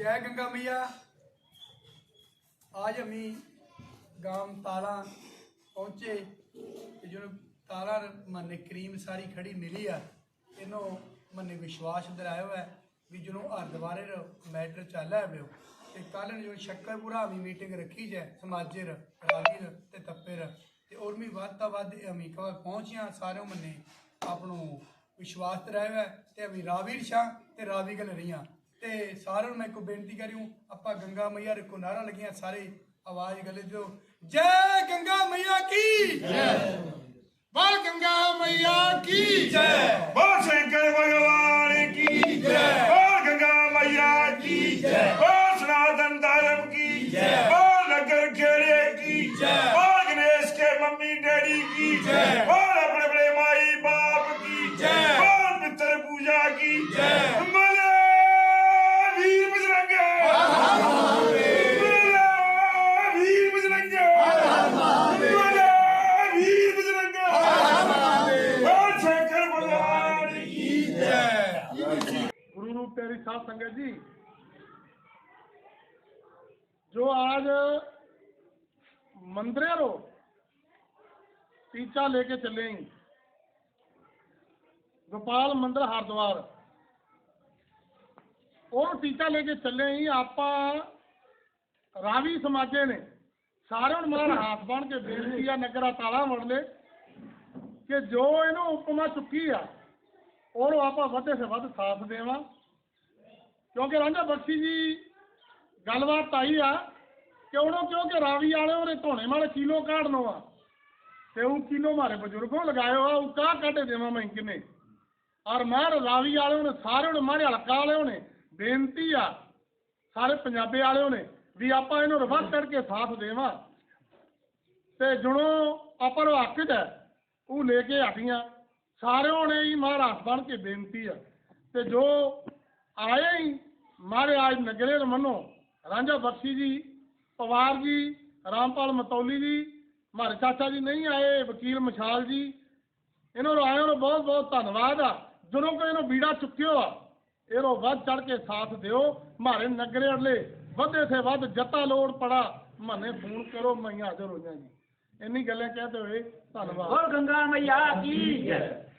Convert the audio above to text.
ਜੈ ਗੰਗਾ ਮਈਆ। ਆਜ ਅਮੀ ਗਾਮ ਤਾਲਾ ਪਹੁੰਚੇ ਤੇ ਜਿਹਨੂੰ ਤਾਲਾ ਮੰਨੇ ਕਰੀਮ ਸਾਰੀ ਖੜੀ ਮਿਲੀ ਆ, ਇਹਨੂੰ ਮੰਨੇ ਵਿਸ਼ਵਾਸ ਦਿਲਾਇਆ ਹੈ ਵੀ ਜਦੋਂ ਹਰਦਵਾਰੇ ਮੈਟਰ ਚੱਲ ਰਿਹਾ ਬਿਓ ਤੇ ਕੱਲ ਨੂੰ ਜੋ ਸ਼ੱਕਰਪੁਰਾ ਵੀ ਮੀਟਿੰਗ ਰੱਖੀ ਜੈ ਸਮਾਜਿਰ ਰਾਜੀਰ ਤੇ ਤੱਪੇਰ ਤੇ ਹੋਰ ਵੀ ਵੱਧ ਤੋਂ ਵੱਧ ਅਮੀਕਾ ਪਹੁੰਚਿਆ ਸਾਰੇ ਮੰਨੇ, ਆਪ ਨੂੰ ਵਿਸ਼ਵਾਸ ਦਿਲਾਇਆ ਹੈ ਤੇ ਅਮੀ ਰਾਵੀਰ ਸ਼ਾਹ ਤੇ ਰਾਵੀ ਗਲ ਰਹੀਆਂ। ਤੇ ਸਾਰਿਆਂ ਨੂੰ ਮੈਂ ਕੋ ਬੇਨਤੀ ਕਰਿਉ ਆਪਾਂ ਗੰਗਾ ਮਈਆ ਕੋ ਨਾਰਾ ਲੱਗੀਆਂ ਸਾਰੇ ਆਵਾਜ਼ ਗਲੇ ਦਿਓ। ਜੈ ਗੰਗਾ ਮਈਆ ਕੀ? ਬਲ ਗੰਗਾ ਮੈया की ਜੈ। गुरु रूप तेरी साथ संगत जी जो आज मंदिरों टीचा लेके चले हैं, गोपाल मंदिर हरिद्वार ਉਹ ਟੀਚਾ ਲੈ ਕੇ ਚੱਲੇ ਹੀ ਆਪਾਂ ਰਾਵੀ ਸਮਾਜੇ ਨੇ ਸਾਰਿਆਂ ਨੂੰ ਮਾਰ ਹੱਥ ਬਣ ਕੇ ਬੇਨਤੀ ਆ ਨਗਰਾ ਤਾਲਾ ਵੜ ਲੈ ਕਿ ਜੋ ਇਹਨੂੰ ਉਪਮਾ ਚੁੱਕੀ ਆ ਉਹਨੂੰ ਆਪਾਂ ਵੱਧੇ ਸੇ ਵੱਧ ਸਾਥ ਦੇਵਾਂ ਕਿਉਂਕਿ ਰਾਂਝਾ ਬਖਸ਼ੀ ਜੀ ਗੱਲਬਾਤ ਆਈ ਆ ਕਿ ਉਹਨੂੰ ਕਿਉਂਕਿ ਰਾਵੀ ਵਾਲੇ ਉਹਨੇ ਧੋਣੇ ਮਾਲੇ ਕਿਲੋ ਕਾਢਨੋ ਆ ਤੇ ਉਹ ਕਿਲੋ ਮਾਰੇ ਬਜ਼ੁਰਗੋਂ ਲਗਾਇਓ ਆ, ਉਹ ਕਾ ਕਾਢੇ ਦੇਵਾਂ ਮੈਂ ਕਿੰਨੇ? ਔਰ ਮਾਰ ਰਾਵੀ ਵਾਲੇ ਨੇ ਸਾਰੇ ਨੇ ਮਾਰੇ ਹਲਕਾ ਵਾਲੇ ਨੇ ਬੇਨਤੀ ਆ ਸਾਰੇ ਪੰਜਾਬੀ ਵਾਲੇ ਨੇ ਵੀ ਆਪਾਂ ਇਹਨੂੰ ਰਵਸ ਕਰਕੇ ਸਾਥ ਦੇਵਾਂ। ਤੇ ਜੁਣੋ ਆਪਾਂ ਨੂੰ ਹੱਕ ਹੈ, ਉਹ ਲੈ ਕੇ ਆਟੀਆਂ ਸਾਰਿਆਂ ਨੇ ਹੀ ਮਹਾਰਾਜ ਬਣ ਕੇ ਬੇਨਤੀ ਆ। ਤੇ ਜੋ ਆਏ ਹੀ ਮਹਾਰਾਜ ਨਗਰੇ ਰਮਨੋ ਰਾਂਝਾ ਬਖਸ਼ੀ ਜੀ, ਪਵਾਰ ਜੀ, ਰਾਮਪਾਲ ਮਤੌਲੀ ਜੀ, ਮਾਰੇ ਚਾਚਾ ਜੀ ਨਹੀਂ ਆਏ, ਵਕੀਲ ਮਸ਼ਾਲ ਜੀ। ਇਹਨਾਂ ਨੂੰ ਆਇਆਂ ਨੂੰ ਬਹੁਤ ਬਹੁਤ ਧੰਨਵਾਦ ਆ। ਜਦੋਂ ਕੋਈ ਇਹਨੂੰ ਬੀੜਾ ਚੁੱਕਿਓ ਆ, ਇਹਨੂੰ ਵੱਧ ਚੜ ਕੇ ਸਾਥ ਦਿਓ। ਮਾਰੇ ਨਗਰੇ ਅੜਲੇ, ਵੱਧੇ ਸੇ ਵੱਧ ਜੱਤਾ ਲੋੜ ਪੜਾ। ਮੰਨੇ ਫੋਨ ਕਰੋ ਮੈਂ ਹਾਜ਼ਰ ਹੋ ਜਾਂ। ਜੀ ਇੰਨੀ ਗੱਲਾਂ ਕਹਤੇ ਹੋਏ ਧੰਨਵਾਦ। ਹੋਰ ਗੰਗਾ ਮਈਆ, ਕੀ ਜੈ?